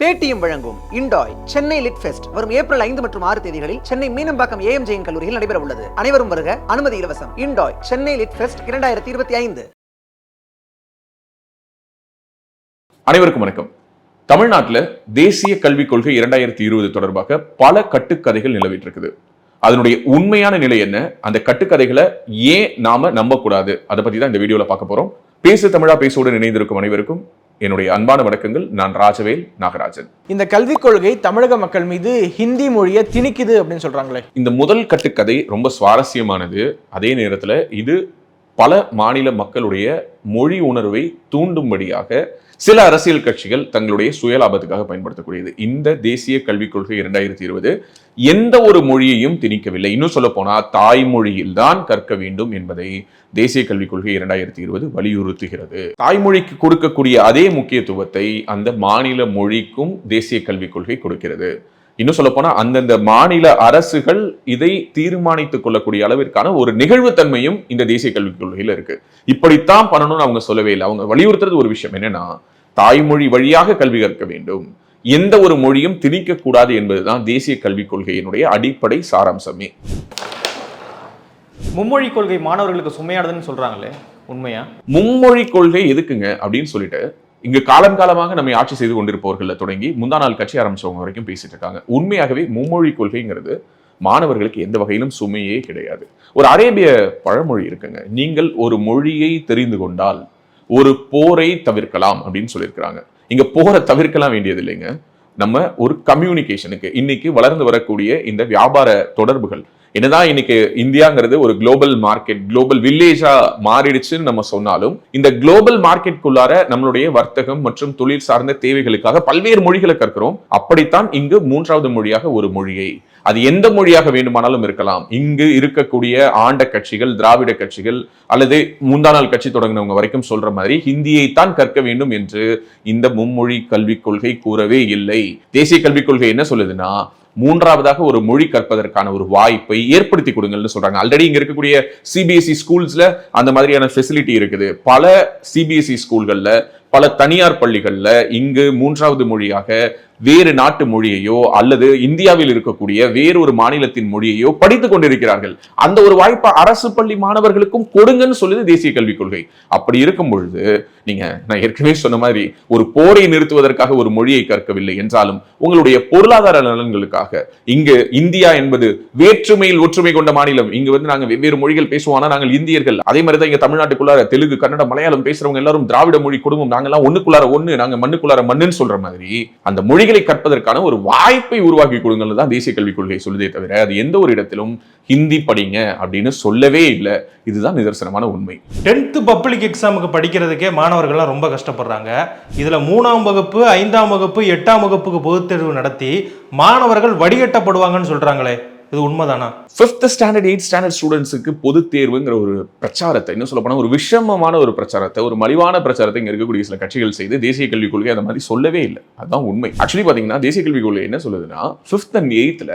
Paytm வழங்கும் இண்டாய் Chennai lit fest. வரும் ஏப்ரல் ஐந்து மற்றும் ஆறு தேதிகளில் சென்னை மீனம்பாக்கம் ஏஎம் ஜெயின் கல்லூரியில் நடைபெற உள்ளது. அனைவரும் வருக அனுமதி இலவசம். இண்டாய் சென்னை லிட் ஃபெஸ்ட் இரண்டாயிரத்தி இருபத்தி ஐந்து. அனைவருக்கும் வணக்கம். தமிழ்நாட்டில் தேசிய கல்விக் கொள்கை இரண்டாயிரத்தி இருபது தொடர்பாக பல கட்டுக்கதைகள் நிலவிட்டு இருக்குது அதனுடைய உண்மையான நிலை என்ன? அந்த கட்டுக்கதைகளை ஏன் நாம நம்பக்கூடாது? அதை பத்தி தான் இந்த வீடியோல பார்க்க போறோம். பேசு தமிழா பேசோடு இணைந்திருக்கும் அனைவருக்கும் என்னுடைய அன்பான வணக்கங்கள். நான் ராஜவேல் நாகராஜன். இந்த கல்விக் கொள்கை தமிழக மக்கள் மீது ஹிந்தி மொழியை திணிக்குது அப்படின்னு சொல்றாங்களே. இந்த முதல் கட்டுக்கதை ரொம்ப சுவாரஸ்யமானது. அதே நேரத்துல இது பல மாநில மக்களுடைய மொழி உணர்வை தூண்டும்படியாக சில அரசியல் கட்சிகள் தங்களுடைய சுயலாபத்துக்காக பயன்படுத்தக்கூடியது. இந்த தேசிய கல்விக் கொள்கை இரண்டாயிரத்தி இருபது எந்த ஒரு மொழியையும் திணிக்கவில்லை. இன்னும் சொல்ல போனால் தாய்மொழியில் தான் கற்க வேண்டும் என்பதை தேசிய கல்விக் கொள்கை இரண்டாயிரத்தி இருபது வலியுறுத்துகிறது. தாய்மொழிக்கு கொடுக்கக்கூடிய அதே முக்கியத்துவத்தை அந்த மாநில மொழிக்கும் தேசிய கல்விக் கொள்கை கொடுக்கிறது. இன்னும் சொல்ல போனா அந்தந்த மாநில அரசுகள் இதை தீர்மானித்துக் கொள்ளக்கூடிய அளவிற்கான ஒரு நிகழ்வுத்தன்மையும் இந்த தேசிய கல்விக் கொள்கையில இருக்கு. இப்படித்தான் பண்ணணும்னு அவங்க சொல்லவே இல்லை. அவங்க வலியுறுத்துறது ஒரு விஷயம். என்னன்னா தாய்மொழி வழியாக கல்வி கற்க வேண்டும். எந்த ஒரு மொழியும் திணிக்க கூடாது என்பதுதான் தேசிய கல்விக் கொள்கையினுடைய அடிப்படை சாராம்சமே. மும்மொழி கொள்கை மாணவர்களுக்கு சுமையானதுன்னு சொல்றாங்களே உண்மையா? மும்மொழி கொள்கை எதுக்குங்க? அப்படின்னு சொல்லிட்டு இங்கு காலங்காலமாக நம்மை ஆட்சி செய்து கொண்டிருப்பவர்கள தொடங்கி முந்தா நாள் கட்சி ஆரம்பிச்சவங்க வரைக்கும் பேசிட்டு இருக்காங்க. உண்மையாகவே மும்மொழி கொள்கைங்கிறது மாணவர்களுக்கு எந்த வகையிலும் சுமையே கிடையாது. ஒரு அரேபிய பழமொழி இருக்குங்க. நீங்கள் ஒரு மொழியை தெரிந்து கொண்டால் ஒரு போரை தவிர்க்கலாம் அப்படின்னு சொல்லியிருக்கிறாங்க. இங்க போரை தவிர்க்கலாம் வேண்டியது இல்லைங்க. நம்ம ஒரு கம்யூனிகேஷனுக்கு இன்னைக்கு வளர்ந்து வரக்கூடிய இந்த வியாபார தொடர்புகள் என்னதான் இன்னைக்கு இந்தியாங்கிறது ஒரு குளோபல் மார்க்கெட் குளோபல் வில்லேஜா மாறிடுச்சுன்னு நம்ம சொன்னாலும் இந்த குளோபல் மார்க்கெட்டுக்குள்ளார நம்மளுடைய வர்த்தகம் மற்றும் தொழில் சார்ந்த தேவைகளுக்காக பல்வேறு மொழிகளை கற்கிறோம். அப்படித்தான் இங்கு மூன்றாவது மொழியாக ஒரு மொழியை. அது எந்த மொழியாக வேண்டுமானாலும் இருக்கலாம். இங்கு இருக்கக்கூடிய ஆண்ட கட்சிகள் திராவிட கட்சிகள் அல்லது முந்தா நாள் கட்சி தொடங்கினவங்க வரைக்கும் சொல்ற மாதிரி ஹிந்தியை தான் கற்க வேண்டும் என்று இந்த மும்மொழி கல்விக் கொள்கை கூறவே இல்லை. தேசிய கல்விக் கொள்கை என்ன சொல்லுதுன்னா மூன்றாவதாக ஒரு மொழி கற்பதற்கான ஒரு வாய்ப்பை ஏற்படுத்தி கொடுங்கள்னு சொல்றாங்க. ஆல்ரெடி இங்க இருக்கக்கூடிய சிபிஎஸ்இ ஸ்கூல்ஸ்ல அந்த மாதிரியான ஃபெசிலிட்டி இருக்குது. பல சிபிஎஸ்இ ஸ்கூல்கள்ல பல தனியார் பள்ளிகள்ல இங்கு மூன்றாவது மொழியாக வேறு நாட்டு மொழியையோ அல்லது இந்தியாவில் இருக்கக்கூடிய வேறு ஒரு மாநிலத்தின் மொழியையோ படித்துக் கொண்டிருக்கிறார்கள். அந்த ஒரு வாய்ப்பை அரசு பள்ளி மாணவர்களுக்கும் கொடுங்கன்னு சொல்லுது தேசிய கல்விக் கொள்கை. அப்படி இருக்கும் பொழுது நீங்க நான் ஏற்கனவே சொன்ன மாதிரி ஒரு போரை நிறுத்துவதற்காக ஒரு மொழியை கற்கவில்லை என்றாலும் உங்களுடைய பொருளாதார நலன்களுக்காக இங்கு இந்தியா என்பது வேற்றுமையில் ஒற்றுமை கொண்ட மாநிலம். இங்கு வந்து நாங்க வெவ்வேறு மொழிகள் பேசுவோம் ஆனா நாங்கள் இந்தியர்கள். அதே மாதிரி தான் இங்க தமிழ்நாட்டுக்குள்ளார தெலுங்கு கன்னடம் மலையாளம் பேசுறவங்க எல்லாரும் திராவிட மொழி குடும்பம் நாங்கெல்லாம் ஒண்ணுக்குள்ளார ஒண்ணு நாங்க மண்ணுக்குள்ளார மண்ணுன்னு சொல்ற மாதிரி அந்த மொழி மொழிகளை கற்பதற்கான ஒரு வாய்ப்பை உருவாக்கி கொடுங்கன்னு தான் தேசிய கல்விக் கொள்கை சொல்லுதே தவிர அது எந்த ஒரு இடத்திலும் ஹிந்தி படிங்க அப்படின்னு சொல்லவே இல்லை. இதுதான் நிதர்சனமான உண்மை. டென்த்து பப்ளிக் எக்ஸாமுக்கு படிக்கிறதுக்கே மாணவர்கள்லாம் ரொம்ப கஷ்டப்படுறாங்க. இதில் மூணாம் வகுப்பு ஐந்தாம் வகுப்பு எட்டாம் வகுப்புக்கு பொதுத்தேர்வு நடத்தி மாணவர்கள் வடிகட்டப்படுவாங்கன்னு சொல்றாங்களே. இது உண்மைதானா? ஃபிஃப்த் ஸ்டாண்டர்ட் எயிட் ஸ்டாண்டர்ட் ஸ்டூடெண்ட்ஸுக்கு பொது தேர்வுங்கிற ஒரு பிரச்சாரத்தை இன்னும் சொல்ல போனால் ஒரு விஷமமான ஒரு பிரச்சாரத்தை ஒரு மலிவான பிரச்சாரத்தை இங்கே இருக்கக்கூடிய சில கட்சிகள் செய்து தேசிய கல்விக் கொள்கை அந்த மாதிரி சொல்லவே இல்லை. அதுதான் உண்மை. ஆக்சுவலி பார்த்தீங்கன்னா தேசிய கல்விக் கொள்கை என்ன சொல்லுதுன்னா ஃபிஃப்த் அண்ட் எயித்தில்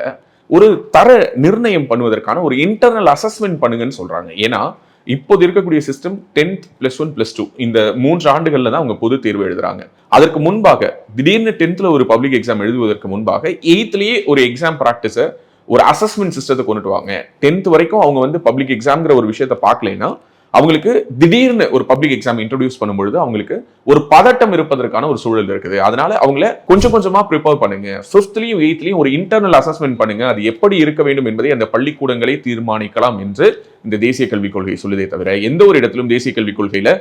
ஒரு தர நிர்ணயம் பண்ணுவதற்கான ஒரு இன்டர்னல் அசஸ்மெண்ட் பண்ணுங்கன்னு சொல்கிறாங்க ஏன்னா இப்போது இருக்கக்கூடிய system tenth plus one plus two இந்த மூன்று ஆண்டுகளில் தான் அவங்க பொது தேர்வு எழுதுறாங்க. அதற்கு முன்பாக திடீர்னு டென்த்தில் ஒரு பப்ளிக் எக்ஸாம் எழுதுவதற்கு முன்பாக எயித்துலேயே ஒரு எக்ஸாம் ப்ராக்டிஸை ஒரு அசஸ்மெண்ட் சிஸ்டத்தை கொண்டுட்டு வாங்க. டென்த் வரைக்கும் அவங்க வந்து பப்ளிக் எக்ஸாம்ங்கிற ஒரு விஷயத்த பார்க்கலைன்னா அவங்களுக்கு திடீர்னு ஒரு பப்ளிக் எக்ஸாம் இன்ட்ரடியூஸ் பண்ணும்பொழுது அவங்களுக்கு ஒரு பதட்டம் இருப்பதற்கான ஒரு சூழல் இருக்குது. அதனால அவங்கள கொஞ்சம் கொஞ்சமா ப்ரிப்பேர் பண்ணுங்க. ஃபிஃப்த்லயும் எயித்லயும் ஒரு இன்டர்னல் அசஸ்மெண்ட் பண்ணுங்க. அது எப்படி இருக்க வேண்டும் என்பதை அந்த பள்ளிக்கூடங்களை தீர்மானிக்கலாம் என்று இந்த தேசிய கல்விக் கொள்கை சொல்லுதே தவிர எந்த ஒரு இடத்திலும் தேசிய கல்விக் கொள்கையில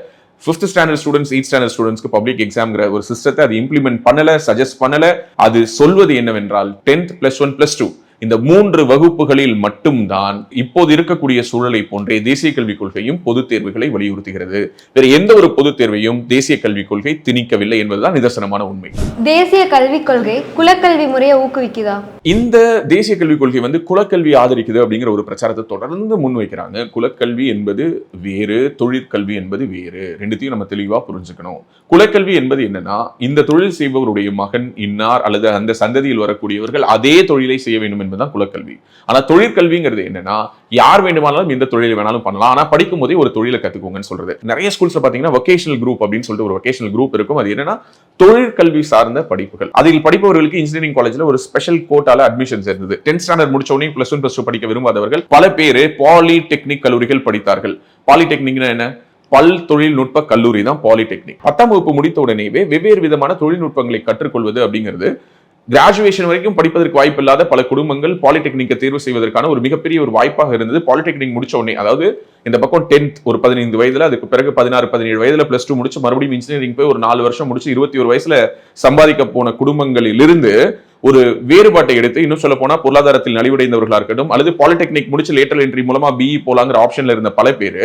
fifth standard students eight standard ஸ்டூடெண்ட்ஸ்க்கு பப்ளிக் எக்ஸாம்ங்கிற ஒரு சிஸ்டத்தை அது இம்ப்ளிமெண்ட் பண்ணல சஜஸ்ட் பண்ணல. அது சொல்வது என்னவென்றால் tenth plus one plus two இந்த மூன்று வகுப்புகளில் மட்டும்தான் இப்போது இருக்கக்கூடிய சூழலை போன்றே தேசிய கல்விக் கொள்கையும் பொதுத் தேர்வுகளை வலியுறுத்துகிறது. வேற எந்த ஒரு பொதுத் தேர்வையும் தேசிய கல்விக் கொள்கை திணிக்கவில்லை என்பதுதான் நிதர்சனமான உண்மை. தேசிய கல்விக் கொள்கை குலக்கல்வி முறையை ஊக்குவிக்குதா? இந்த தேசிய கல்விக் கொள்கை வந்து குலக்கல்வி ஆதரிக்குது அப்படிங்கிற ஒரு பிரச்சாரத்தை தொடர்ந்து முன்வைக்கிறாங்க. குலக்கல்வி என்பது வேறு தொழிற்கல்வி என்பது வேறு. ரெண்டுத்தையும் நம்ம தெளிவா புரிஞ்சுக்கணும். குலக்கல்வி என்பது என்னன்னா இந்த தொழில் செய்பவருடைய மகன் இன்னார் அல்லது அந்த சந்ததியில் வரக்கூடியவர்கள் அதே தொழிலை செய்ய வேண்டும் என்பதுதான் குலக்கல்வி. ஆனா தொழிற்கல்விங்கிறது என்னன்னா யார் வேண்டுமானாலும் எந்த தொழில் வேணாலும் பண்ணலாம். ஆனா படிக்கும் போதே ஒரு தொழிலை கத்துக்கோங்கன்னு சொல்றது. நிறைய ஸ்கூல்ஸ் பாத்தீங்கன்னா வொகேஷனல் குரூப் அப்படின்னு சொல்லிட்டு ஒரு வொகேஷனல் குரூப் இருக்கும். அது என்னன்னா தொழிற்கல்வி சார்ந்த படிப்புகள். அதில் படிப்பவர்களுக்கு இன்ஜினியரிங் காலேஜ்ல ஒரு ஸ்பெஷல் கோட்டால அட்மிஷன்ஸ் இருந்தது டென்த் ஸ்டாண்டர்ட் முடிச்ச உடனே பிளஸ் ஒன் பிளஸ் டூ படிக்க விரும்பாதவர்கள் பல பேர் பாலிடெக்னிக் கல்லூரிகள் படித்தார்கள். பாலிடெக்னிக்னா என்ன? பல் தொழில்நுட்ப கல்லூரி தான் பாலிடெக்னிக் பத்தாம் வகுப்பு முடித்த உடனேவே வெவ்வேறு விதமான தொழில்நுட்பங்களை கற்றுக்கொள்வது அப்படிங்கிறது கிராஜுவேஷன் வரைக்கும் படிப்பதற்கு வாய்ப்பு இல்லாத பல குடும்பங்கள் பாலிடெக்னிக்கை தேர்வு செய்வதற்கான ஒரு மிகப்பெரிய ஒரு வாய்ப்பாக இருந்தது. பாலிடெக்னிக் முடிச்ச உடனே அதாவது இந்த பக்கம் டென்த் ஒரு பதினைந்து வயதுல அதுக்கு பிறகு பதினாறு பதினேழு வயதுல பிளஸ் டூ முடிச்சு மறுபடியும் இன்ஜினியரிங் போய் ஒரு நாலு வருஷம் முடிச்சு இருபத்தி ஒரு வயசுல சம்பாதிக்க போன குடும்பங்களிலிருந்து ஒரு வேறுபாட்டை எடுத்து இன்னும் சொல்ல போனா பொருளாதாரத்தில் நலிவடைந்தவர்களா இருக்கட்டும் அல்லது பாலிடெக்னிக் முடிச்சு லேட்டர் என்ட்ரி மூலமா பிஇ போலாங்கிற ஆப்ஷன்ல இருந்த பல பேர்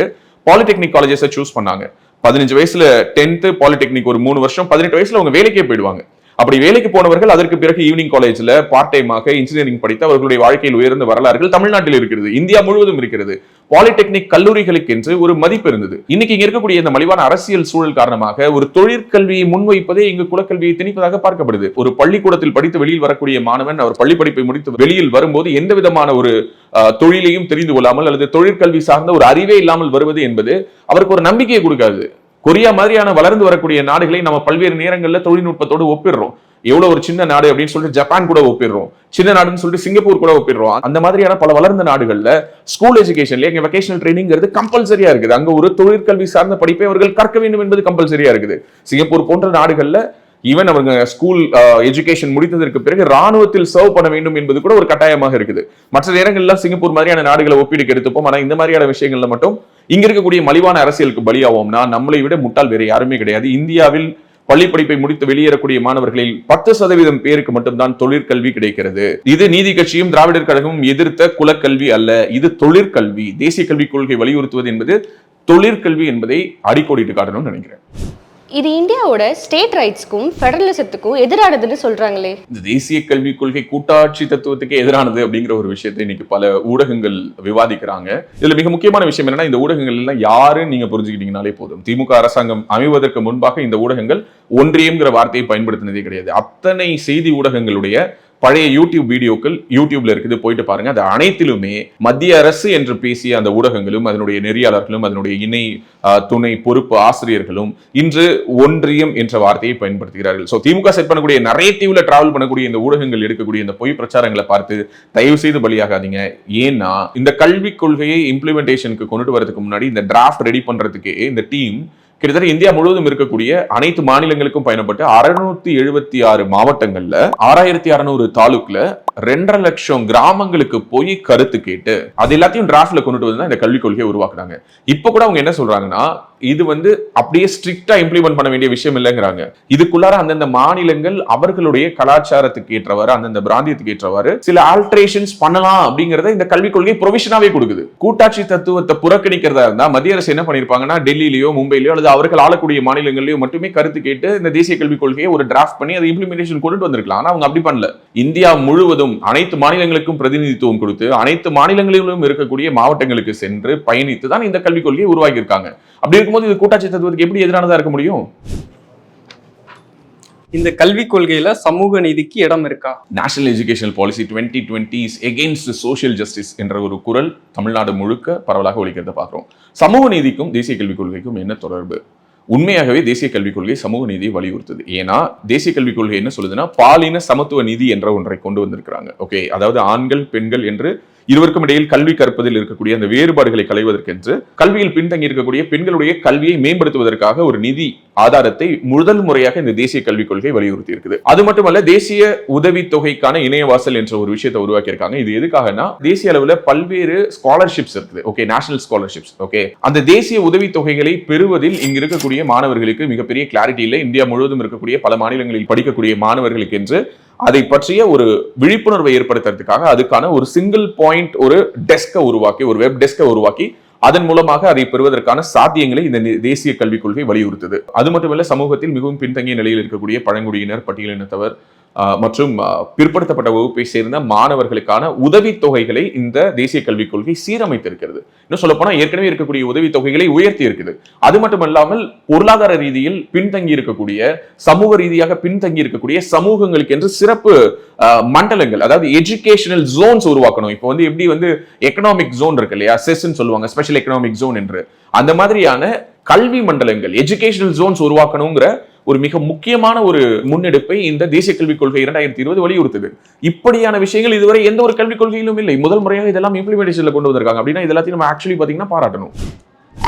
பாலிடெக்னிக் காலேஜஸை சூஸ் பண்ணாங்க. பதினஞ்சு வயசுல டென்த் பாலிடெக்னிக் ஒரு மூணு வருஷம் பதினெட்டு வயசுல அவங்க வேலைக்கே போயிடுவாங்க. அப்படி வேலைக்கு போனவர்கள் அதற்கு பிறகு ஈவினிங் காலேஜ்ல பார்ட் டைமாக இன்ஜினியரிங் படித்து அவர்களுடைய வாழ்க்கையில் உயர்ந்த வரலாறுகள் தமிழ்நாட்டில் இருக்கிறது இந்தியா முழுவதும் இருக்கிறது. பாலிடெக்னிக் கல்லூரிகளுக்கு என்று ஒரு மதிப்பு இருந்தது. இன்னைக்கு இங்க இருக்கக்கூடிய இந்த மலிவான அரசியல் சூழல் காரணமாக ஒரு தொழிற்கல்வியை முன்வைப்பதே இங்கு குலக்கல்வியை திணிப்பதாக பார்க்கப்படுது. ஒரு பள்ளிக்கூடத்தில் படித்து வெளியில் வரக்கூடிய மாணவன் அவர் பள்ளி படிப்பை முடித்து வெளியில் வரும்போது எந்த விதமான ஒரு தொழிலையும் தெரிந்து கொள்ளாமல் அல்லது தொழிற்கல்வி சார்ந்த ஒரு அறிவே இல்லாமல் வருவது என்பது அவருக்கு ஒரு நம்பிக்கையை கொடுக்காது. கொரியா மாதிரியான வளர்ந்து வரக்கூடிய நாடுகளை நம்ம பல்வேறு நேரங்களில் தொழில்நுட்பத்தோடு ஒப்பிடுறோம். எவ்வளவு ஒரு சின்ன நாடு அப்படின்னு சொல்லிட்டு ஜப்பான் கூட ஒப்பிடுறோம். சின்ன நாடுன்னு சொல்லிட்டு சிங்கப்பூர் கூட ஒப்பிடுறோம். அந்த மாதிரியான பல வளர்ந்த நாடுகள்ல ஸ்கூல் எஜுகேஷன்ல எங்க வெகேஷனல் ட்ரைனிங்கிறது கம்பல்சரியா இருக்குது. அங்க ஒரு தொழிற்கல்வி சார்ந்த படிப்பை அவர்கள் கற்க வேண்டும் என்பது கம்பல்சரியா இருக்குது. சிங்கப்பூர் போன்ற நாடுகள்ல ஈவன் அவங்க ஸ்கூல் எஜுகேஷன் முடித்ததற்கு பிறகு ராணுவத்தில் சர்வ் பண்ண வேண்டும் என்பது கூட ஒரு கட்டாயமாக இருக்குது. மற்ற நேரங்களில் சிங்கப்பூர் மாதிரியான நாடுகளை ஒப்பீடுக்கு எடுத்துப்போம் ஆனா இந்த மாதிரியான விஷயங்கள்ல மட்டும் இங்க இருக்கக்கூடிய மலிவான அரசியலுக்கு பலியாவோம்னா நம்மளை விட முட்டாள் வேற யாருமே கிடையாது. இந்தியாவில் பள்ளி படிப்பை முடித்து வெளியேறக்கூடிய மாணவர்களில் பத்து சதவீதம் பேருக்கு மட்டும்தான் தொழிற்கல்வி கிடைக்கிறது. இது நீதி கட்சியும் திராவிடர் கழகமும் எதிர்த்த குலக்கல்வி அல்ல. இது தொழிற்கல்வி. தேசிய கல்விக் கொள்கை வலியுறுத்துவது என்பது தொழிற்கல்வி என்பதை அடிக்கோடிட்டு காட்டணும்னு நினைக்கிறேன். இது இந்தியாவோட ஸ்டேட் ரைட்ஸ்க்கும் ஃபெடரலிசத்துக்கும் எதிரானதுன்னு சொல்றாங்களே. இந்த தேசிய கல்விக் கொள்கை கூட்டாட்சி தத்துவத்துக்கு எதிரானது அப்படிங்கிற ஒரு விஷயத்தை இன்னைக்கு பல ஊடகங்கள் விவாதிக்கிறாங்க. இதுல மிக முக்கியமான விஷயம் என்னன்னா இந்த ஊடகங்கள் எல்லாம் யாருன்னு நீங்க புரிஞ்சுக்கிட்டீங்கனாலே போதும். திமுக அரசாங்கம் அமைவதற்கு முன்பாக இந்த ஊடகங்கள் ஒன்றியம்ங்கிற வார்த்தையை பயன்படுத்தினதே கிடையாது. அத்தனை செய்தி ஊடகங்களுடைய பழைய யூடியூப் வீடியோக்கள் யூடியூப்ல இருக்குது. போயிட்டு பாருங்க. அது அனைத்திலுமே மத்திய அரசு என்று பேசிய அந்த ஊடகங்களும் அதனுடைய நெறியாளர்களும் அதனுடைய இணை துணை பொறுப்பு ஆசிரியர்களும் இன்று ஒன்றியம் என்ற வார்த்தையை பயன்படுத்துகிறார்கள். ஸோ திமுக செட் பண்ணக்கூடிய நரேட்டிவ்ல டிராவல் பண்ணக்கூடிய இந்த ஊடகங்கள் எடுக்கக்கூடிய இந்த பொய் பிரச்சாரங்களை பார்த்து தயவு செய்து பலியாகாதீங்க. ஏன்னா இந்த கல்விக் கொள்கையை இம்ப்ளிமெண்டேஷனுக்கு கொண்டுட்டு வரதுக்கு முன்னாடி இந்த டிராஃப்ட் ரெடி பண்றதுக்கே இந்த டீம் கிட்டத்தட்ட இந்தியா முழுவதும் இருக்கக்கூடிய அனைத்து மாநிலங்களுக்கும் பயணப்பட்டு அறுநூத்தி எழுபத்தி ஆறு மாவட்டங்கள்ல ஆறாயிரத்தி அறுநூறு தாலுக்ல ரெண்டரை லட்சம் கிராமங்களுக்கு போய் கருத்து கேட்டு அது எல்லாத்தையும் டிராஃப்ட்ல கொண்டுட்டு வந்து தான் இந்த கல்விக் கொள்கையை உருவாக்குறாங்க இப்ப கூட அவங்க என்ன சொல்றாங்கன்னா இது வந்து அப்படியே ஸ்ட்ரிக்டா இம்ப்ளிமெண்ட் பண்ண வேண்டிய விஷயம் இல்லைங்கிறாங்க. இதுக்குள்ளார அந்தந்த மாநிலங்கள் அவர்களுடைய கலாச்சாரத்துக்கு ஏற்றவாறு அந்தந்த பிராந்தியத்துக்கு ஏற்றவாறு சில ஆல்ட்ரேஷன்ஸ் பண்ணலாம் அப்படிங்கறத இந்த கல்விக் கொள்கை ப்ரொவிஷனாவே கொடுக்குது. கூட்டாட்சி தத்துவத்தை புறக்கணிக்கிறதா இருந்தா மத்திய அரசு என்ன பண்ணிருப்பாங்கன்னா டெல்லியிலயோ மும்பையிலயோ அல்லது அவர்கள் ஆளக்கூடிய மாநிலங்களிலயோ மட்டுமே கருத்து கேட்டு இந்த தேசிய கல்விக் கொள்கையை ஒரு டிராஃப்ட் பண்ணி அதை இம்ப்ளிமெண்டேஷன் கொண்டு வந்திருக்கலாம். ஆனா அவங்க அப்படி பண்ணல. இந்தியா முழுவதும் அனைத்து மாநிலங்களுக்கும் பிரதிநிதித்துவம் கொடுத்து அனைத்து மாநிலங்களிலும் இருக்கக்கூடிய மாவட்டங்களுக்கு சென்று பயணித்து தான் இந்த கல்விக் கொள்கையை உருவாக்கி இருக்காங்க அப்படி இருக்கும்போது இது கூட்டாட்சி தத்துவத்துக்கு எப்படி எதிரானதா இருக்க முடியும்? இந்த கல்விக் கொள்கையில சமூக நீதிக்கு இடம் இருக்கா? National educational policy twenty twenty is against social justice என்ற ஒரு குரல் தமிழ்நாடு முழுக்க பரவலாக ஒழிக்கிறத பார்க்கிறோம். சமூக நீதிக்கும் தேசிய கல்விக் கொள்கைக்கும் என்ன தொடர்பு? உண்மையாகவே தேசிய கல்விக் கொள்கை சமூக நீதியை வலியுறுத்துது. ஏன்னா தேசிய கல்விக் கொள்கை என்ன சொல்லுதுன்னா பாலின சமத்துவ நீதி என்ற ஒன்றை கொண்டு வந்திருக்கிறாங்க. ஓகே அதாவது ஆண்கள் பெண்கள் என்று இருவருக்கும் இடையில் கல்வி கற்பதில் இருக்கக்கூடிய அந்த வேறுபாடுகளை களைவதற்கென்று கல்வியில் பின்தங்கி இருக்கக்கூடிய பெண்களுடைய கல்வியை மேம்படுத்துவதற்காக ஒரு நிதி ஆதாரத்தை முதல் முறையாக இந்த தேசிய கல்விக் கொள்கை வலியுறுத்தி இருக்குது அது மட்டுமல்ல தேசிய உதவித்தொகைக்கான இணையவாசல் என்ற ஒரு விஷயத்தை உருவாக்கியிருக்காங்க. இது எதுக்காகனா தேசிய அளவுல பல்வேறு ஸ்காலர்ஷிப்ஸ் இருக்குது. ஓகே நேஷனல் ஸ்காலர்ஷிப்ஸ் ஓகே அந்த தேசிய உதவித்தொகைகளை பெறுவதில் இங்க இருக்கக்கூடிய மாணவர்களுக்கு மிகப்பெரிய கிளாரிட்டி இல்லை. இந்தியா முழுவதும் இருக்கக்கூடிய பல மாநிலங்களில் படிக்கக்கூடிய மாணவர்களுக்கு என்று அதை பற்றிய ஒரு விழிப்புணர்வை ஏற்படுத்துறதுக்காக அதுக்கான ஒரு சிங்கிள் பாயிண்ட் ஒரு டெஸ்கை உருவாக்கி ஒரு வெப் டெஸ்கை உருவாக்கி அதன் மூலமாக அதை பெறுவதற்கான சாத்தியங்களை இந்த தேசிய கல்விக் கொள்கை வலியுறுத்துது. அது மட்டுமல்ல சமூகத்தில் மிகவும் பின்தங்கிய நிலையில் இருக்கக்கூடிய பழங்குடியினர் பட்டியலினத்தவர் மற்றும் பிற்படுத்தப்பட்ட வகுப்பை சேர்ந்த மாணவர்களுக்கான உதவித்தொகைகளை இந்த தேசிய கல்விக் கொள்கை சீரமைத்திருக்கிறது. இன்னும் சொல்லப்போனால் ஏற்கனவே இருக்கக்கூடிய உதவித்தொகைகளை உயர்த்தி இருக்குது. அது மட்டுமல்லாமல் பொருளாதார ரீதியில் பின்தங்கி இருக்கக்கூடிய சமூக ரீதியாக பின்தங்கி இருக்கக்கூடிய சமூகங்களுக்கு என்று சிறப்பு மண்டலங்கள் அதாவது எஜுகேஷனல் ஜோன்ஸ் உருவாக்கணும். இப்போ வந்து எப்படி வந்து எக்கனாமிக் ஜோன் இருக்கு இல்லையா? செஸ்ன்னு சொல்லுவாங்க ஸ்பெஷல் எக்கனாமிக் ஜோன் என்று. அந்த மாதிரியான கல்வி மண்டலங்கள் எஜுகேஷனல் ஜோன்ஸ் உருவாக்கணுங்கிற ஒரு மிக முக்கியமான ஒரு முன்னெடுப்பை இந்த தேசிய கல்விக் கொள்கை இரண்டாயிரத்தி இருபது வலியுறுத்துது. இப்படியான விஷயங்கள் இதுவரை எந்த ஒரு கல்விக் கொள்கையிலும் இல்லை. முதல் முறையாக இதெல்லாம் இம்ப்ளிமெண்டேஷன்ல கொண்டு வந்திருக்காங்க. அப்படின்னா இது எல்லாத்தையும் நம்ம ஆக்சுவலி பாத்தீங்கன்னா பாராட்டணும்.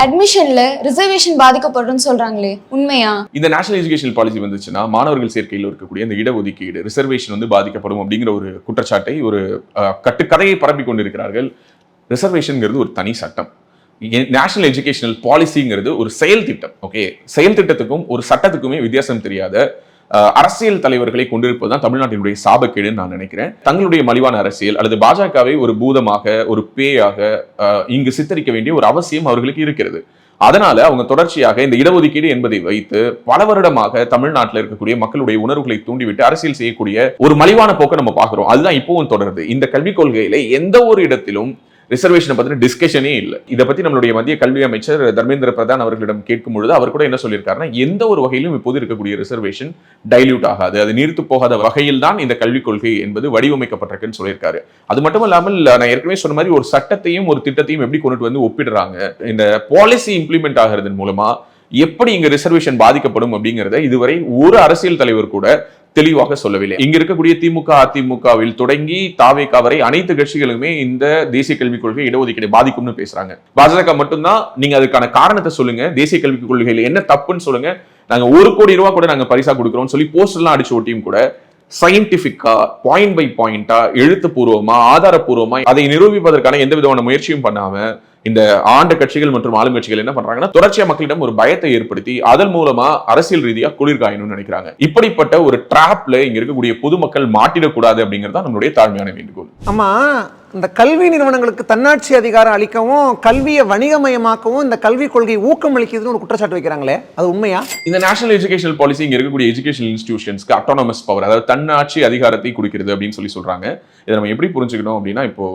அட்மிஷன்ல ரிசர்வேஷன் பாதிக்கப்படும்னு சொல்றாங்களே உண்மையா? இந்த நேஷனல் எஜுகேஷன் பாலிசி வந்துச்சுன்னா மாணவர்கள் சேர்க்கையில் இருக்கக்கூடிய இந்த இடஒதுக்கீடு ரிசர்வேஷன் வந்து பாதிக்கப்படும் அப்படிங்கிற ஒரு குற்றச்சாட்டை ஒரு கட்டுக்கதையை பரப்பி கொண்டிருக்கிறார்கள். ரிசர்வேஷன்ங்கிறது ஒரு தனி சட்டம். நேஷனல் எஜுகேஷனல் பாலிசிங்கிறது ஒரு செயல் திட்டம் ஓகே செயல் திட்டத்துக்கும் ஒரு சட்டத்துக்குமே வித்தியாசம் தெரியாத. அரசியல் தலைவர்களை கொண்டிருப்பது தான் தமிழ்நாட்டினுடைய சாபக்கேடுன்னு நான் நினைக்கிறேன். தங்களுடைய மலிவான அரசியல் அல்லது பாஜகவை ஒரு பூதமாக ஒரு பேயாக இங்கு சித்தரிக்க வேண்டிய ஒரு அவசியம் அவர்களுக்கு இருக்கிறது. அதனால அவங்க தொடர்ச்சியாக இந்த இடஒதுக்கீடு என்பதை வைத்து பல வருடமாக தமிழ்நாட்டில் இருக்கக்கூடிய மக்களுடைய உணர்வுகளை தூண்டிவிட்டு அரசியல் செய்யக்கூடிய ஒரு மலிவான போக்கை நம்ம பார்க்கிறோம். அதுதான் இப்பவும் தொடருது. இந்த கல்விக் கொள்கையில எந்த ஒரு இடத்திலும் ரிசர்வேஷனை பத்தின டிஸ்கஷனே இல்லை. இதை பத்தி நம்மளுடைய மத்திய கல்வி அமைச்சர் தர்மேந்திர பிரதான் அவர்களிடம் கேட்கும் பொழுது அவர் கூட என்ன சொல்லியிருக்காருன்னா எந்த ஒரு வகையிலும் இப்போது இருக்கக்கூடிய ரிசர்வேஷன் டைல்யூட் ஆகாது. அது நீர்த்து போகாத வகையில் தான் இந்த கல்விக் கொள்கை என்பது வடிவமைக்கப்பட்டிருக்குன்னு சொல்லியிருக்காரு. அது மட்டும் இல்லாமல் நான் ஏற்கனவே சொன்ன மாதிரி ஒரு சட்டத்தையும் ஒரு திட்டத்தையும் எப்படி கொண்டுட்டு வந்து ஒப்பிடுறாங்க? இந்த பாலிசி இம்ப்ளிமெண்ட் ஆகிறதன் மூலமா எப்படி இங்க ரிசர்வேஷன் பாதிக்கப்படும் அப்படிங்கறத இதுவரை ஒரு அரசியல் தலைவர் கூட தெளிவாக சொல்லவில்லை. இங்க இருக்கக்கூடிய திமுக அதிமுகவில் தொடங்கி தாவேகா வரை அனைத்து கட்சிகளுமே இந்த தேசிய கல்விக் கொள்கை இடஒதுக்கீடு பாதிக்கும்னு பேசுறாங்க. பாஜக மட்டும்தான் நீங்க அதுக்கான காரணத்தை சொல்லுங்க. தேசிய கல்விக் கொள்கையில என்ன தப்புன்னு சொல்லுங்க. நாங்க ஒரு கோடி ரூபாய் கூட நாங்க பரிசா கொடுக்குறோம் சொல்லி போஸ்டர்லாம் அடிச்சு ஒட்டியும் கூட சயின்டிபிக்கா பாயிண்ட் பை பாயிண்டா எழுத்துப்பூர்வமா ஆதாரப்பூர்வமா அதை நிரூபிப்பதற்கான எந்த விதமான முயற்சியும் பண்ணாம இந்த ஆண்ட கட்சிகள் மற்றும் ஆளுங்கட்சிகள் என்ன பண்றாங்கன்னா தொடர்ச்சியா மக்களிடம் ஒரு பயத்தை ஏற்படுத்தி அதன் மூலமா அரசியல் ரீதியா குளிர்காயணும்னு நினைக்கிறாங்க. இப்படிப்பட்ட ஒரு டிராப்ல இங்க இருக்கக்கூடிய பொதுமக்கள் மாட்டிடக்கூடாது அப்படிங்கறது நம்மளுடைய தாழ்மையான வேண்டுகோள். ஆமா இந்த கல்வி நிறுவனங்களுக்கு தன்னாட்சி அதிகாரம் அளிக்கவும் கல்வியை வணிகமயமாக்கவும் இந்த கல்விக் கொள்கை ஊக்கம் அளிக்குதுன்னு ஒரு குற்றச்சாட்டு வைக்கிறாங்களே அது உண்மையா? இந்த நேஷனல் எஜுகேஷனல் பாலிசி இங்க இருக்கக்கூடிய எஜுகேஷனல் இன்ஸ்டிடியூஷன்ஸ்க்கு அட்டானமஸ் பவர் அதாவது தன்னாட்சி அதிகாரத்தை கொடுக்கிறது அப்படின்னு சொல்லி சொல்றாங்க. இதை நம்ம எப்படி புரிஞ்சுக்கணும் அப்படின்னா இப்போ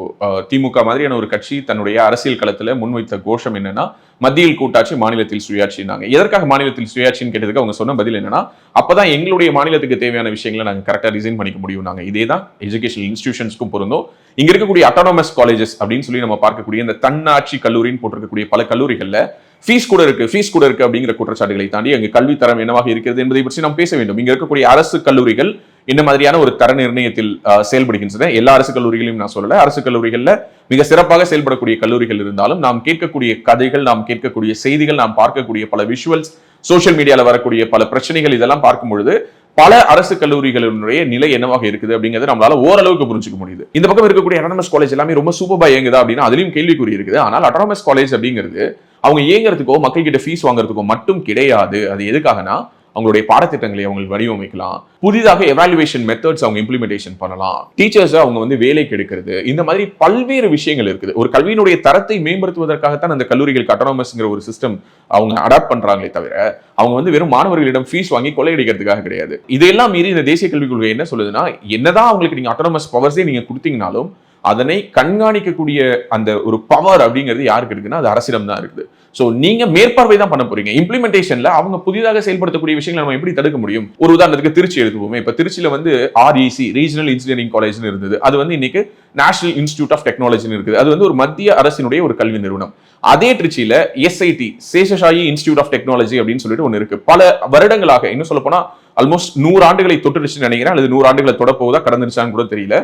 திமுக மாதிரியான ஒரு கட்சி தன்னுடைய அரசியல் களத்துல முன்வைத்த கோஷம் என்னன்னா மத்தியில் கூட்டாட்சி மாநிலத்தில் சுயாட்சினாங்க எதற்காக மாநிலத்தில் சுயாட்சின்னு கேட்டதுக்கு அவங்க சொன்ன பதில் என்னன்னா அப்பதான் எங்களுடைய மாநிலத்துக்கு தேவையான விஷயங்களை நாங்கள் கரெக்டா டிசைன் பண்ணிக்க முடியும் நாங்க இதே தான் எஜுகேஷன் இன்ஸ்டியூஷன்ஸ்க்கும் பொருந்தோம். இங்க இருக்கக்கூடிய அட்டானமஸ் காலேஜஸ் அப்படின்னு சொல்லி நம்ம பார்க்கக்கூடிய இந்த தன்னாட்சி கல்லூரின்னு போட்டிருக்கக்கூடிய பல கல்லூரிகளில் ஃபீஸ் கூட இருக்கு ஃபீஸ் கூட இருக்கு அப்படிங்கிற குற்றச்சாட்டுகளை தாண்டி அங்கு கல்வி தரம் என்னவாக இருக்கிறது என்பதை பற்றி நாம் பேச வேண்டும். இங்க இருக்கக்கூடிய அரசு கல்லூரிகள் இந்த மாதிரியான ஒரு தர நிர்ணயத்தில் அஹ், செயல்படுகின்றன. எல்லா அரசு கல்லூரிகளையும் நான் சொல்லல. அரசு கல்லூரிகள்ல மிக சிறப்பாக செயல்படக்கூடிய கல்லூரிகள் இருந்தாலும் நாம் கேட்கக்கூடிய கதைகள் நாம் கேட்கக்கூடிய செய்திகள் நாம் பார்க்கக்கூடிய பல விஷுவல்ஸ் சோசியல் மீடியால வரக்கூடிய பல பிரச்சனைகள் இதெல்லாம் பார்க்கும் பொழுது பல அரசு கல்லூரிகளினுடைய நிலை என்னவாக இருக்குது அப்படிங்கிறத நம்மளால ஓரளவுக்கு புரிஞ்சுக்க முடியுது. இந்த பக்கம் இருக்கக்கூடிய அட்டானமஸ் காலேஜ் எல்லாமே ரொம்ப சூப்பராக இயங்குதா அப்படின்னா அதுலயும் கேள்விக்குறி இருக்குது. ஆனால் அட்டானமஸ் காலேஜ் அப்படிங்கிறது அவங்க இயங்குறதுக்கோ மக்கள் கிட்ட ஃபீஸ் வாங்குறதுக்கோ மட்டும் கிடையாது. அது எதுக்காகனா அவங்களுடைய பாடத்திட்டங்களை அவங்க வடிவமைக்கலாம். புதிதாக எவாலுவேஷன் மெத்தட்ஸ் அவங்க இம்ப்ளிமெண்டேஷன் பண்ணலாம். டீச்சர்ஸ் அவங்க வந்து வேலைக்கு எடுக்கிறது. இந்த மாதிரி பல்வேறு விஷயங்கள் இருக்குது. ஒரு கல்வியினுடைய தரத்தை மேம்படுத்துவதற்காகத்தான் அந்த கல்லூரிகள் அட்டானமஸ்ங்கிற ஒரு சிஸ்டம் அவங்க அடாப்ட் பண்றாங்களே தவிர அவங்க வந்து வெறும் மாணவர்களிடம் ஃபீஸ் வாங்கி கொள்ளையடிக்கிறதுக்காக கிடையாது. இதையெல்லாம் மீறி இந்த தேசிய கல்விக் கொள்கை என்ன சொல்லுதுன்னா என்னதான் அவங்களுக்கு நீங்க அட்டானமஸ் பவர்ஸே நீங்க கொடுத்தீங்கனாலும் அதனை கண்காணிக்கக்கூடிய அந்த ஒரு பவர் அப்படிங்கிறது யாருக்கு இருக்குன்னா அது அரசிடம் தான் இருக்குது. ஸோ நீங்க மேற்பார்வை தான் பண்ண போறீங்க. இம்ப்ளிமெண்டேஷன்ல அவங்க புதிதாக செயல்படுத்தக்கூடிய விஷயங்களை நம்ம எப்படி தடுக்க முடியும்? ஒரு உதாரணத்துக்கு திருச்சி எடுத்துப்போமே இப்ப திருச்சியில வந்து ஆர்இசி ரீஜனல் இன்ஜினியரிங் காலேஜ்னு இருந்தது. அது வந்து இன்னைக்கு நேஷனல் இன்ஸ்டியூட் ஆஃப் டெக்னாலஜின்னு இருக்குது. அது வந்து ஒரு மத்திய அரசினுடைய ஒரு கல்வி நிறுவனம். அதே திருச்சியில SIT Seshasayee institute of technology அப்படின்னு சொல்லிட்டு ஒன்று இருக்கு. பல வருடங்களாக இன்னும் சொல்ல போனா ஆல்மோஸ்ட் நூறு ஆண்டுகளை தொட்டுருச்சுன்னு நினைக்கிறேன். அல்லது நூறு ஆண்டுகளை தொடப்போவதா கடந்துருச்சான்னு கூட தெரியல.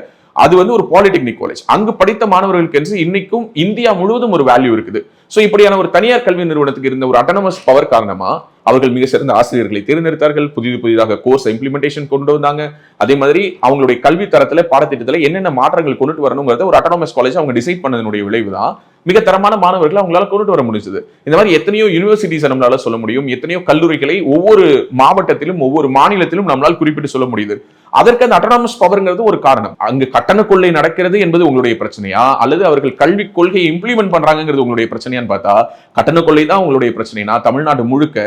அது வந்து ஒரு பாலிடெக்னிக் காலேஜ் அங்கு படித்த மாணவர்களுக்கு என்று இன்னைக்கும் இந்தியா முழுவதும் ஒரு வேல்யூ இருக்குது. ஸோ இப்படியான ஒரு தனியார் கல்வி நிறுவனத்துக்கு இருந்த ஒரு அட்டானமஸ் பவர் காரணமா அவர்கள் மிக சிறந்த ஆசிரியர்களை தேர்ந்தெடுத்தார்கள். புதிது புதிதாக கோர்ஸ் இம்ப்ளிமெண்டேஷன் கொண்டு வந்தாங்க. அதே மாதிரி அவங்களுடைய கல்வி தரத்துல பாடத்திட்டத்தில் என்னென்ன மாற்றங்கள் கொண்டுட்டு வரணுங்கிறத ஒரு அட்டானமஸ் காலேஜ் அவங்க டிசைட் பண்ணதனுடைய விளைவு தான் மிக தரமான மாணவர்களை அவங்களால கொண்டுட்டு வர முடிஞ்சது. இந்த மாதிரி எத்தனையோ யூனிவர்சிட்டிஸ் நம்மளால சொல்ல முடியும். எத்தனையோ கல்லூரிகளை ஒவ்வொரு மாவட்டத்திலும் ஒவ்வொரு மாநிலத்திலும் நம்மளால் குறிப்பிட்டு சொல்ல முடியுது. அதற்கு அந்த அட்டானமஸ் பவர்ங்கிறது ஒரு காரணம். அங்கு கட்டண கொள்ளை நடக்கிறது என்பது உங்களுடைய பிரச்சனையா? அல்லது அவர்கள் கல்வி கொள்கையை இம்ப்ளிமெண்ட் பண்றாங்கிறது உங்களுடைய பிரச்சனையான்னு பார்த்தா கட்டண கொள்ளை தான் உங்களுடைய பிரச்சனைனா தமிழ்நாடு முழுக்க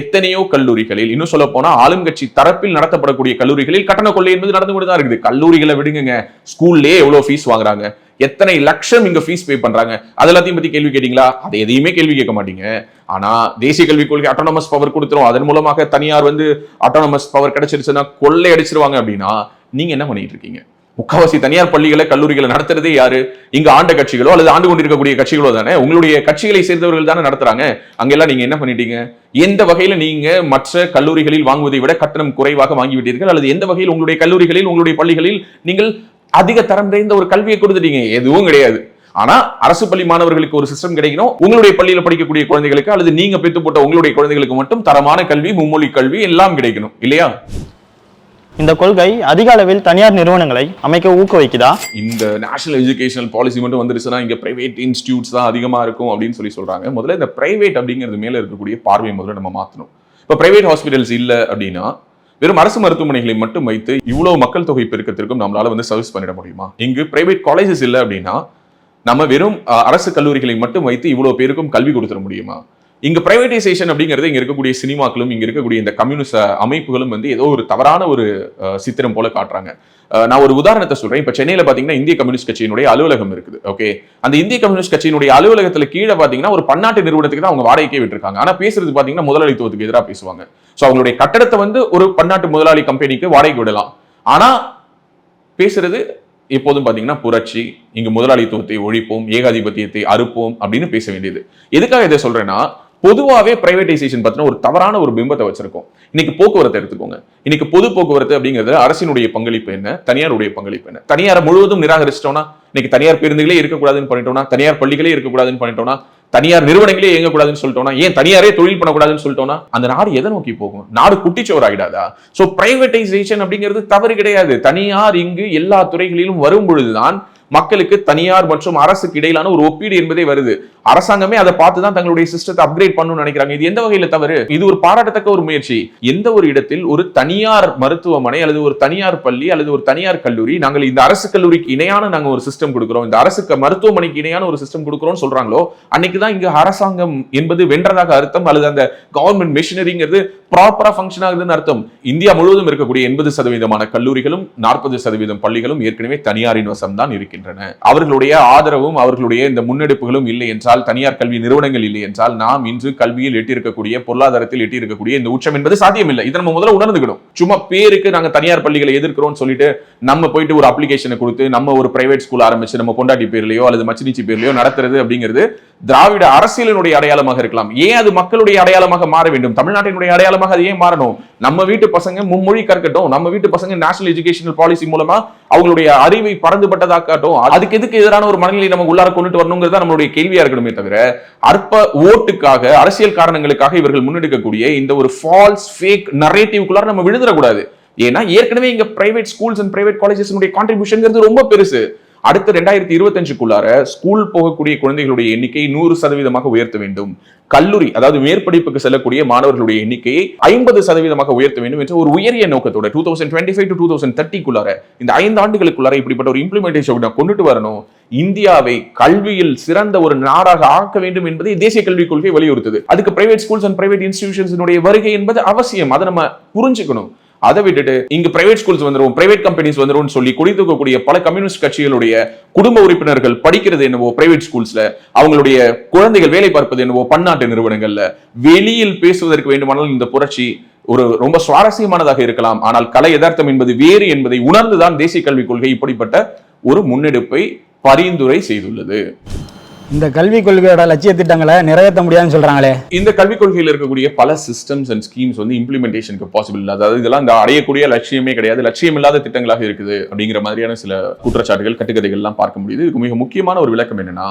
எத்தனையோ கல்லூரிகளில் இன்னும் சொல்ல போனா ஆளுங்கட்சி தரப்பில் நடத்தப்படக்கூடிய கல்லூரிகளில் கட்டண கொள்ளை என்பது நடந்து கொண்டு தான் இருக்குது. கல்லூரிகளை விடுங்க ஸ்கூல்லே எவ்வளவு ஃபீஸ் வாங்குறாங்க. எத்தனை லட்சம் இங்க ஃபீஸ் பே பண்றாங்க? அது எல்லாத்தையும் பத்தி கேள்வி கேட்டீங்களா? அதை எதையுமே கேள்வி கேட்க மாட்டீங்க. ஆனா தேசிய கல்விக் கொள்கை அட்டானமஸ் பவர் கொடுத்துரும். அதன் மூலமாக தனியார் வந்து அட்டானமஸ் பவர் கிடைச்சிருச்சுன்னா கொள்ளை அடிச்சிருவாங்க அப்படின்னா நீங்க என்ன பண்ணிட்டு இருக்கீங்க? முக்காவாசி தனியார் பள்ளிகளை கல்லூரிகளை நடத்துறதே யாரு? இங்க ஆண்ட கட்சிகளோ அல்லது ஆண்டு கொண்டிருக்கக்கூடிய கட்சிகளோ தானே? உங்களுடைய கட்சிகளை சேர்ந்தவர்கள் தானே நடத்துறாங்க. அங்கெல்லாம் நீங்க என்ன பண்ணிட்டீங்க? எந்த வகையில நீங்க மற்ற கல்லூரிகளில் வாங்குவதை விட கட்டணம் குறைவாக வாங்கிவிட்டீர்கள்? அல்லது எந்த வகையில் உங்களுடைய கல்லூரிகளில் உங்களுடைய பள்ளிகளில் நீங்கள் அதிக தரம் நிறைந்த ஒரு கல்வியை கொடுத்துட்டீங்க. எதுவும் கிடையாது. ஆனா அரசு பள்ளி மாணவர்களுக்கு ஒரு சிஸ்டம் கிடைக்கணும். உங்களுடைய பள்ளியில படிக்கக்கூடிய குழந்தைகளுக்கு அல்லது நீங்க பெற்று போட்ட உங்களுடைய குழந்தைகளுக்கு மட்டும் தரமான கல்வி மும்மொழி கல்வி எல்லாம் கிடைக்கணும். இல்லையா? இந்த கொள்கை அதிக அளவில் தனியார் நிறுவனங்களை அமைக்க ஊக்குவிக்குதா? இந்த நேஷனல் எஜுகேஷனல் பாலிசி மட்டும் வந்துருச்சுன்னா இங்க பிரைவேட் இன்ஸ்டியூட்ஸ் தான் அதிகமா இருக்கும் அப்படின்னு சொல்லி சொல்றாங்க. முதல்ல இந்த பிரைவேட் அப்படிங்கிறது மேல இருக்கக்கூடிய பார்வையை முதல்ல நம்ம மாத்தணும். இப்போ பிரைவேட் ஹாஸ்பிட்டல்ஸ் இல்ல அப்படின்னா வெறும் அரசு மருத்துவமனைகளை மட்டும் வைத்து இவ்வளவு மக்கள் தொகை பெருக்கத்திற்கும் நம்மளால வந்து சர்வீஸ் பண்ணிட முடியுமா? இங்கு பிரைவேட் காலேஜஸ் இல்லை அப்படின்னா நம்ம வெறும் அரசு கல்லூரிகளை மட்டும் வைத்து இவ்வளவு பேருக்கும் கல்வி கொடுத்துட முடியுமா? இங்க பிரைவேடைசேஷன் அப்படிங்கிறது இங்க இருக்கக்கூடிய சினிமாக்களும் இங்க இருக்கக்கூடிய இந்த கம்யூனிஸ்ட் அமைப்புகளும் வந்து ஏதோ ஒரு தவறான ஒரு சித்திரம் போல காட்டுறாங்க. நான் ஒரு உதாரணத்தை சொல்றேன். இப்ப சென்னையில பாத்தீங்கன்னா இந்திய கம்யூனிஸ்ட் கட்சியினுடைய அலுவலகம் இருக்குது ஓகே அந்த இந்திய கம்யூனிஸ்ட் கட்சியினுடைய அலுவலகத்துல கீழே பாத்தீங்கன்னா ஒரு பன்னாட்டு நிறுவனத்துக்கு தான் அவங்க வாடகைக்கே விட்டுருக்காங்க. ஆனா பேசுறது பாத்தீங்கன்னா முதலாளித்துவத்துக்கு எதிராக பேசுவாங்க. சோ அவங்களுடைய கட்டடத்தை வந்து ஒரு பன்னாட்டு முதலாளி கம்பெனிக்கு வாடகை விடலாம். ஆனா பேசுறது எப்போதும் பாத்தீங்கன்னா புரட்சி இங்கு முதலாளித்துவத்தை ஒழிப்போம் ஏகாதிபத்தியத்தை அறுப்போம் அப்படின்னு பேச வேண்டியது. எதுக்காக இதை சொல்றேன்னா பொதுவாகவே பிரைவேடைசேஷன் பத்தின ஒரு தவறான ஒரு பிம்பத்தை வச்சிருக்கோம். இன்னைக்கு போக்குவரத்து எடுத்துக்கோங்க. இன்னைக்கு பொது போக்குவரத்து அப்படிங்கிறது அரசினுடைய பங்களிப்பு என்ன? தனியாருடைய பங்களிப்பு என்ன? தனியாரை முழுவதும் நிராகரிச்சிட்டோம்னா இன்னைக்கு தனியார் பேருந்துகளே இருக்கக்கூடாதுன்னு பண்ணிட்டோம்னா தனியார் பள்ளிகளே இருக்கக்கூடாதுன்னு பண்ணிட்டோம்னா தனியார் நிறுவனங்களே இயங்கக்கூடாதுன்னு சொல்லிட்டோம்னா ஏன் தனியாரே தொழில் பண்ணக்கூடாதுன்னு சொல்லிட்டோம்னா அந்த நாடு எதை நோக்கி போகும்? நாடு குட்டிச்சோர் ஆகிடாதா ஸோ பிரைவேட்டைசேஷன் அப்படிங்கிறது தவறு கிடையாது. தனியார் இங்கு எல்லா துறைகளிலும் வரும் பொழுதுதான் மக்களுக்கு தனியார் மற்றும் அரசுக்கு இடையிலான ஒரு ஒப்பீடு என்பதே வருது. அரசாங்கமே அதை பார்த்து தான் தங்களுடைய சிஸ்டத்தை அப்கிரேட் பண்ணணும்னு நினைக்கிறாங்க. இது எந்த வகையில தவறு? இது ஒரு பாராட்டத்தக்க ஒரு முயற்சி. எந்த ஒரு இடத்தில் ஒரு தனியார் மருத்துவமனை அல்லது ஒரு தனியார் பள்ளி அல்லது ஒரு தனியார் கல்லூரி நாங்கள் இந்த அரசு கல்லூரிக்கு இணையான நாங்க ஒரு சிஸ்டம் கொடுக்கிறோம். இந்த அரசு மருத்துவமனைக்கு இணையான ஒரு சிஸ்டம் கொடுக்கிறோம் சொல்றாங்களோ அன்னைக்கு தான் இங்க அரசாங்கம் என்பது வென்றதாக அர்த்தம். அல்லது அந்த கவர்மெண்ட் மிஷினரிங்கிறது ப்ராப்பரா ஃபங்க்ஷன் ஆகுதுன்னு அர்த்தம். இந்தியா முழுவதும் இருக்கக்கூடிய எண்பது சதவீதமான கல்லூரிகளும் நாற்பது சதவீதம் பள்ளிகளும் ஏற்கனவே தனியாரின் வசம் தான் இருக்கின்றன. அவர்களுடைய ஆதரவும் அவர்களுடைய இந்த முன்னெடுப்புகளும் இல்லை என்றால் தனியார் கல்வி நிறுவனங்கள் இல்லை என்றால் நாம் இன்று கல்வியில் எட்டியிருக்கக்கூடிய பொருளாதாரத்தில் எட்டியிருக்கக்கூடிய இந்த உச்சம் என்பது சாத்தியமில்லை. இதை நம்ம முதல்ல உணர்ந்துக்கணும். சும்மா பேருக்கு நாங்க தனியார் பள்ளிகளை எதிர்க்கிறோம்னு சொல்லிட்டு நம்ம போயிட்டு ஒரு அப்ளிகேஷனை கொடுத்து நம்ம ஒரு பிரைவேட் ஸ்கூல் ஆரம்பிச்சு நம்ம பொண்டாட்டி பேர்லயோ அல்லது மச்சினிச்சி பேர்லயோ நடத்துறது அப்படிங்கிறது திராவிட அரசியலினுடைய அடையாளமாக இருக்கலாம். ஏன் அது மக்களுடைய அடையாளமாக மாற வேண்டும்? தமிழ்நாட்டினுடைய அடையாளமாக அது ஏன் மாறணும்? நம்ம வீட்டு பசங்க மும்மொழி கற்கட்டும் நம்ம வீட்டு பசங்க நேஷனல் எஜுகேஷனல் பாலிசி மூலமா அவங்களுடைய அறிவை பறந்துபட்டதாக்காட்டும் அதுக்கு எதுக்கு எதிரான ஒரு மனநிலை நம்ம உள்ளார கொண்டுட்டு வரணுங்கிறது நம்மளுடைய கேள்வியா இருக்கணும் தவிர அற்ப ஓட்டுக்காக அரசியல் காரணங்களுக்காக இவர்கள் முன்னெடுக்கக்கூடிய இந்த ஒரு ஃபால்ஸ் ஃபேக் நரேட்டிவ்குள்ளார நம்ம விழுந்துடக்கூடாது. ஏன்னா ஏற்கனவே இங்க private schools and private colleges contribution ரொம்ப பெருசு. அடுத்த ரெண்டாயிரத்தி இருபத்தஞ்சுக்குள்ளார ஸ்கூல் போகக்கூடிய குழந்தைகளுடைய எண்ணிக்கை நூறு சதவீதமாக உயர்த்த வேண்டும். கல்லூரி அதாவது மேற்படிப்புக்கு செல்லக்கூடிய மாணவர்களுடைய எண்ணிக்கையை ஐம்பது சதவீதமாக உயர்த்த வேண்டும் என்ற ஒரு உயரிய நோக்கத்தோட two thousand twenty five to two thousand தேர்ட்டிக்குள்ளார இந்த ஐந்து ஆண்டுகளுக்குள்ளார இப்படிப்பட்ட ஒரு இம்ப்ளிமெண்டேஷன் கொண்டுட்டு வரணும். இந்தியாவை கல்வியில் சிறந்த ஒரு நாடாக ஆக்க வேண்டும் என்பதை தேசிய கல்விக் கொள்கை வலியுறுத்துது. அதுக்கு பிரைவேட் ஸ்கூல்ஸ் அண்ட் பிரைவேட் இன்ஸ்டிடியூஷன்ஸினுடைய வருகை என்பது அவசியம். அதை நம்ம புரிஞ்சுக்கணும். அதை விட்டுட்டு இங்க பிரைவேட் ஸ்கூல்ஸ் வந்துரும் பிரைவேட் கம்பெனிஸ் வந்துரும் சொல்லி கொடி தூக்கக்கூடிய பல கம்யூனிஸ்ட் கட்சிகளுடைய குடும்ப உறுப்பினர்கள் படிக்கிறது என்னவோ பிரைவேட் ஸ்கூல்ஸ்ல அவங்களுடைய குழந்தைகள் வேலை பார்ப்பது என்னவோ பன்னாட்டு நிறுவனங்கள்ல வெளியில் பேசுவதற்கு வேண்டுமானால் இந்த புரட்சி ஒரு ரொம்ப சுவாரஸ்யமானதாக இருக்கலாம். ஆனால் கலை யதார்த்தம் என்பது வேறு என்பதை உணர்ந்துதான் தேசிய கல்விக் கொள்கை இப்படிப்பட்ட ஒரு முன்னெடுப்பை பரிந்துரை செய்துள்ளது. இந்த கல்விக் கொள்கையோட லட்சிய திட்டங்களை நிறைவேற்ற முடியாதுன்னு சொல்றாங்களே. இந்த கல்விக் கொள்கையில் இருக்கக்கூடிய பல சிஸ்டம்ஸ் அண்ட் ஸ்கீம்ஸ் வந்து இம்ப்ளிமெண்டேஷனுக்கு பாசிபிள் இல்லை. அதாவது இதெல்லாம் இந்த அடையக்கூடிய லட்சியமே கிடையாது. லட்சியம் இல்லாத திட்டங்களாக இருக்குது அப்படிங்கிற மாதிரியான சில குற்றச்சாட்டுகள் கட்டுக்கதைகள்லாம் பார்க்க முடியுது. இதுக்கு மிக முக்கியமான ஒரு விளக்கம் என்னன்னா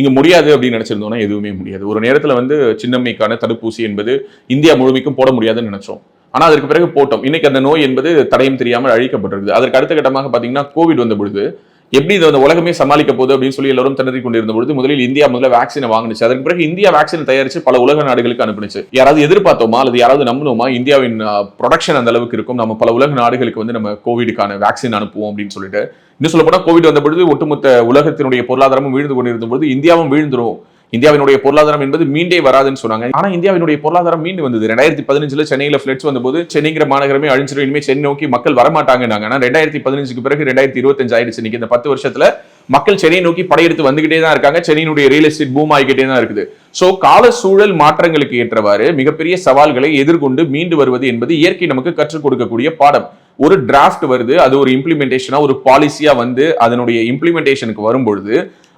இங்க முடியாது அப்படின்னு நினைச்சிருந்தோம்னா எதுவுமே முடியாது. ஒரு நேரத்துல வந்து சின்னம்மைக்கான தடுப்பூசி என்பது இந்தியா முழுமைக்கும் போட முடியாதுன்னு நினைச்சோம். ஆனா அதற்கு பிறகு போட்டோம். இன்னைக்கு அந்த நோய் என்பது தடையும் தெரியாமல் அழிக்கப்பட்டிருக்குது. அதற்கு அடுத்த கட்டமாக பாத்தீங்கன்னா கோவிட் வந்த பொழுது எப்படி இதை வந்து உலகமே சமாளிக்க போகுது அப்படின்னு சொல்லி எல்லாரும் திணறி கொண்டிருந்த பொழுது முதலில் இந்தியா முதல்ல வேக்சினை வாங்கினுச்சு. அதற்கு பிறகு இந்தியா வேக்சின் தயாரிச்சு பல உலக நாடுகளுக்கு அனுப்பினுச்சு. யாராவது எதிர்பார்த்தோமா? அல்லது யாராவது நம்பணுமா இந்தியாவின் ப்ரொடக்ஷன் அந்த அளவுக்கு இருக்கும். நம்ம பல உலக நாடுகளுக்கு வந்து நம்ம கோவிடுக்கான வேக்சின் அனுப்புவோம் அப்படின்னு சொல்லிட்டு. இன்னும் சொல்ல கோவிட் வந்த பொழுது ஒட்டுமொத்த உலகத்தினுடைய பொருளாதாரமும் வீழ்ந்து கொண்டிருந்த பொழுது இந்தியாவும் வீழ்ந்துரும். இந்தியாவினுடைய பொருளாதாரம் என்பது மீண்டே வராதுன்னு சொன்னாங்க. ஆனா இந்தியாவினுடைய பொருளாதாரம் மீண்டு வந்தது. ரெண்டாயிரத்தி பதினஞ்சுல சென்னையில பிளட்ஸ் வந்தபோது சென்னைங்கிற மாநகரமே அழிஞ்சிடும் இனிமே சென்னை நோக்கி மக்கள் வரமாட்டாங்கன்னாங்க. ஆனா ரெண்டாயிரத்தி பதினஞ்சுக்கு பிறகு ரெண்டாயிரத்தி இருபத்தஞ்சு ஆயிடுச்சு. இன்னைக்கு இந்த பத்து வருஷத்துல மக்கள் சென்னையை நோக்கி படையெடுத்து வந்துகிட்டே தான் இருக்காங்க. சென்னையினுடைய ரியல் எஸ்டேட் பூம் ஆகிக்கிட்டே தான் இருக்குது. சோ கால சூழல் மாற்றங்களுக்கு ஏற்றவாறு மிகப்பெரிய சவால்களை எதிர்கொண்டு மீண்டு வருவது என்பது இயற்கை நமக்கு கற்றுக் கொடுக்கக்கூடிய பாடம். ஒரு டிராஃப்ட் வருது. அது ஒரு இம்ப்ளிமெண்டேஷனா ஒரு பாலிசியா வந்து அதனுடைய இம்ப்ளிமெண்டேஷனுக்கு வரும்பொழுது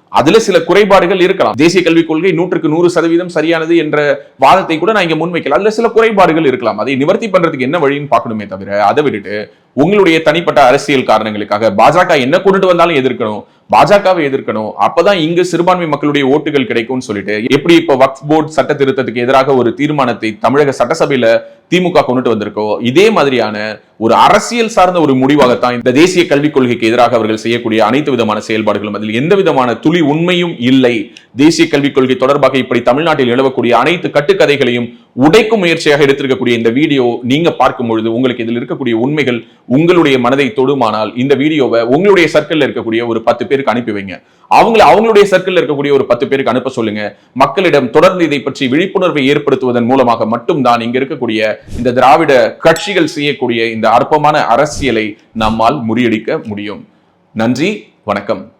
அதுல சில குறைபாடுகள் இருக்கலாம். தேசிய கல்விக் கொள்கை நூற்றுக்கு நூறு சதவீதம் சரியானது என்ற வாதத்தை கூட நான் இங்க முன்வைக்கல. அதுல சில குறைபாடுகள் இருக்கலாம். அதை நிவர்த்தி பண்றதுக்கு என்ன வழின்னு பார்க்கணுமே தவிர அதை விட்டுட்டு உங்களுடைய தனிப்பட்ட அரசியல் காரணங்களுக்காக பாஜக என்ன கொண்டுட்டு வந்தாலும் எதிர்க்கணும். பாஜகவை எதிர்க்கணும். அப்பதான் இங்கு சிறுபான்மை மக்களுடைய ஓட்டுகள் கிடைக்கும்னு சொல்லிட்டு எப்படி இப்ப வக்ஃப் போர்டு சட்ட திருத்தத்துக்கு எதிராக ஒரு தீர்மானத்தை தமிழக சட்டசபையில திமுக கொண்டுட்டு வந்திருக்கோ இதே மாதிரியான ஒரு அரசியல் சார்ந்த ஒரு முடிவாகத்தான் இந்த தேசிய கல்விக் கொள்கைக்கு எதிராக அவர்கள் செய்யக்கூடிய அனைத்து விதமான செயல்பாடுகளும். அதில் எந்த விதமான துளி உண்மையும் இல்லை. தேசிய கல்விக் கொள்கை தொடர்பாக இப்படி தமிழ்நாட்டில் நிலவக்கூடிய அனைத்து கட்டுக்கதைகளையும் உடைக்கும் முயற்சியாக எடுத்திருக்கக்கூடிய இந்த வீடியோ நீங்க பார்க்கும் பொழுது உங்களுக்கு இதில் இருக்கக்கூடிய உண்மைகள் உங்களுடைய மனதை தொடுமானால் இந்த வீடியோவை உங்களுடைய சர்க்கிளில் இருக்கக்கூடிய ஒரு பத்து பேருக்கு அனுப்பி வைங்க. அவங்கள அவங்களுடைய சர்க்கிளில் இருக்கக்கூடிய ஒரு பத்து பேருக்கு அனுப்ப சொல்லுங்க. மக்களிடம் தொடர்ந்து இதை பற்றி விழிப்புணர்வை ஏற்படுத்துவதன் மூலமாக மட்டும்தான் இங்க இருக்கக்கூடிய இந்த திராவிட கட்சிகள் செய்யக்கூடிய இந்த அற்பமான அரசியலை நம்மால் முறியடிக்க முடியும். நன்றி வணக்கம்.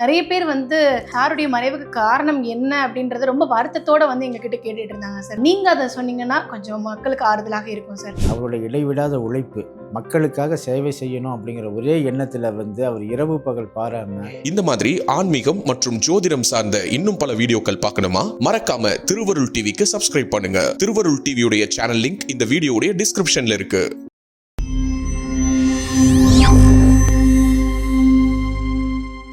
நிறைய பேர் வந்து சாருடைய மறைவுக்கு காரணம் என்ன அப்படின்றத ரொம்ப வருத்தத்தோட வந்து எங்ககிட்ட கேட்டுட்டு இருந்தாங்க சார். நீங்க அதை சொன்னீங்கன்னா கொஞ்சம் மக்களுக்கு ஆறுதலாக இருக்கும் சார். அவருடைய இடைவிடாத உழைப்பு மக்களுக்காக சேவை செய்யணும் அப்படிங்கிற ஒரே எண்ணத்தில் வந்து அவர் இரவு பகல் பாராம இந்த மாதிரி ஆன்மீகம் மற்றும் ஜோதிடம் சார்ந்த இன்னும் பல வீடியோக்கள் பார்க்கணுமா? மறக்காம திருவருள் டிவிக்கு சப்ஸ்கிரைப் பண்ணுங்க. திருவருள் டிவியுடைய சேனல் லிங்க் இந்த வீடியோடைய டிஸ்கிரிப்ஷன்ல இருக்கு.